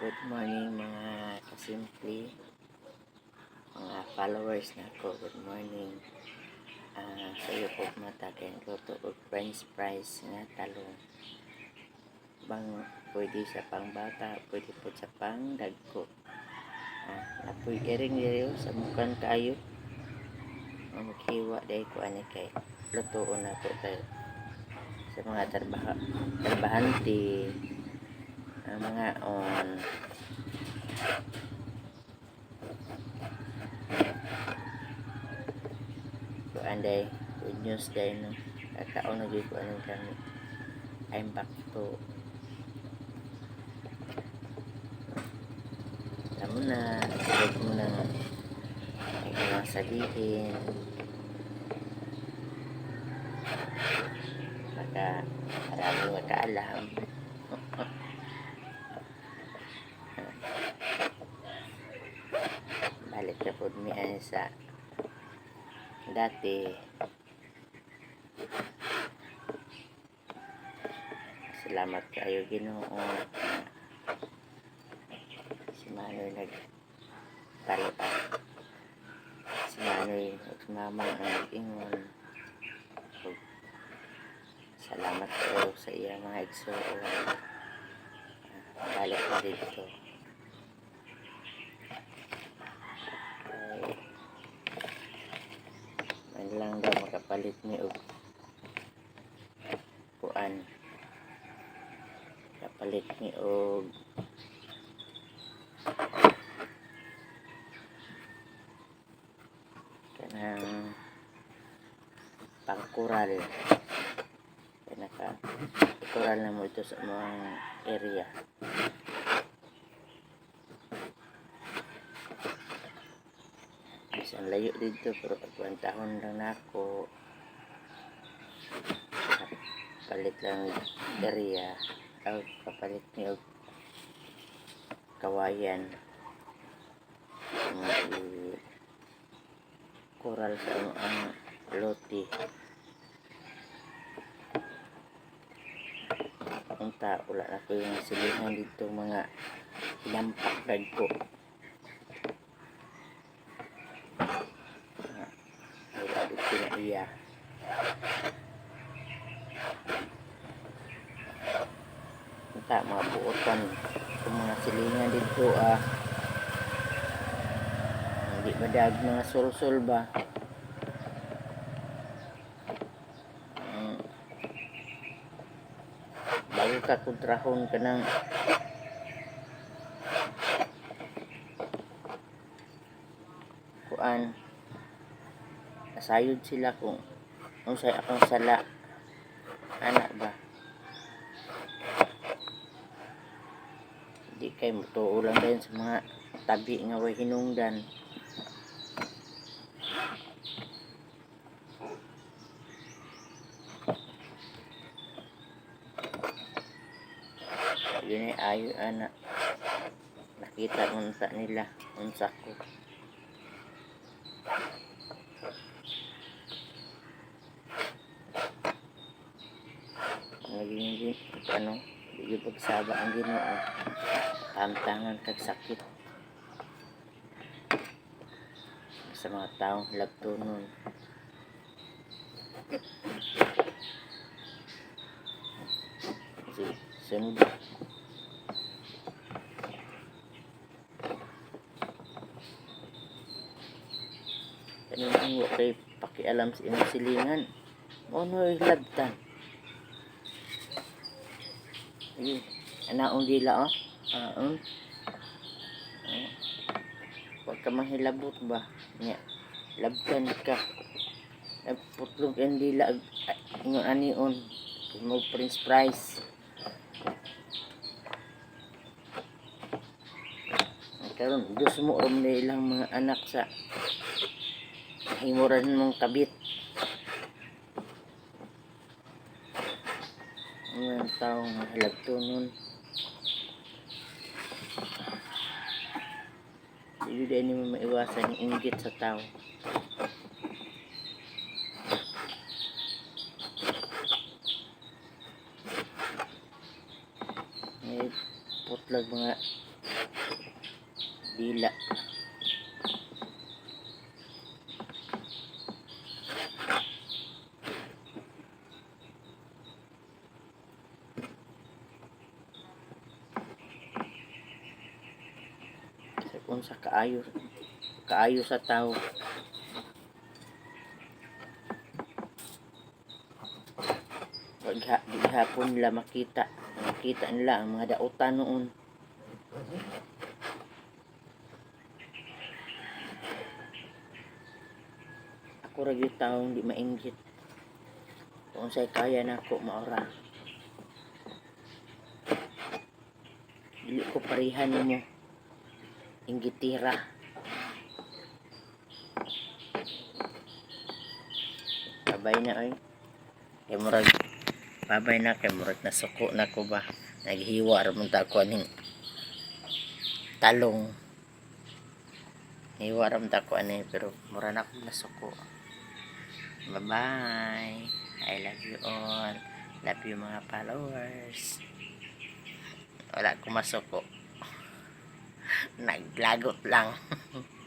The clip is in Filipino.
Good morning mga kasimple, mga followers na ko. Good morning. Ah, sa iyo po mata kay luto og french fries nga talong. Bang pwede sa pangbata, pwede po sa pang dagko. Ah, napoy iring diri sa mukan kayo. Ang maghiwa dahil ko ani kay lutoon na po tayo sa mga trabaha, trabahante ang mga on so anday good news day no? Kataon na gyud anong kami I'm back to alam mo na. Huwag mo na. Ay mga sabihin. Maka marami makaalam po mi ay sa dati. Salamat kayo ginoo. Si Manoy nag talo si Manoy at Mama ang nag-ingon Ug salamat kayo sa iya mga igsoon balik na dito ay man lang makapalit ni og. Kuan. Kapalit ni og. Kanang pangkural. Kaya naka kural na mo ito sa mga area Isang layo dito pero pagkwantahon lang na ako. Palit lang area. Aw, kapalit niyo kawayan. Mga koral sa ano ang loti. Ang tao, wala na ko yung silihan dito mga inampak ko. wala dito na iya Ita, mga buotan itong mga silingan dito ah. Hindi madag mga sulsul ba? Mm. bago ka kontrahon ka ng kuan nasayod sila kung kung say akong sala. Anak ba? Hindi kay mutuo lang din sa mga tabi nga way hinungdan. Yun ay ayo anak nakita unsa nila unsa ko naging ano di pagsaba ang Ginoo. Tamtangan kag sakit sa mga taong lagtunon Sige, sunod. Kanina wa kay pakialam sa inyong silingan? Unoy labtan Sige, anaong dila oh. Ah, um. Ah. Huwag ka mahilabot ba? Nya, labtan ka. Nagputlog ang dila ag- a- ingon anion. Mo prince price. Karon gusto mo rom na ilang mga anak sa himuran mong kabit. Ang taong mahilagto nun. Hindi din mo maiwasan yung inggit sa tao. May putlag mga Dila. Kung sa kaayo kaayo sa tao. Di hapon nila makita makita nila ang mga dautan noon. Ako ra gyud taong di mainggit. Kung say kaya nako maora. Dili ko parihan mo inggitira babay na oy. Kay murag babay na kay murag nasuko na ko ba? Naghiwa ra man ta ko aning talong. Hiwa ra man ta ko ani pero mura na ko nasuko. Bye bye I love you all. Love you mga followers. Wala ko masuko naglagot lang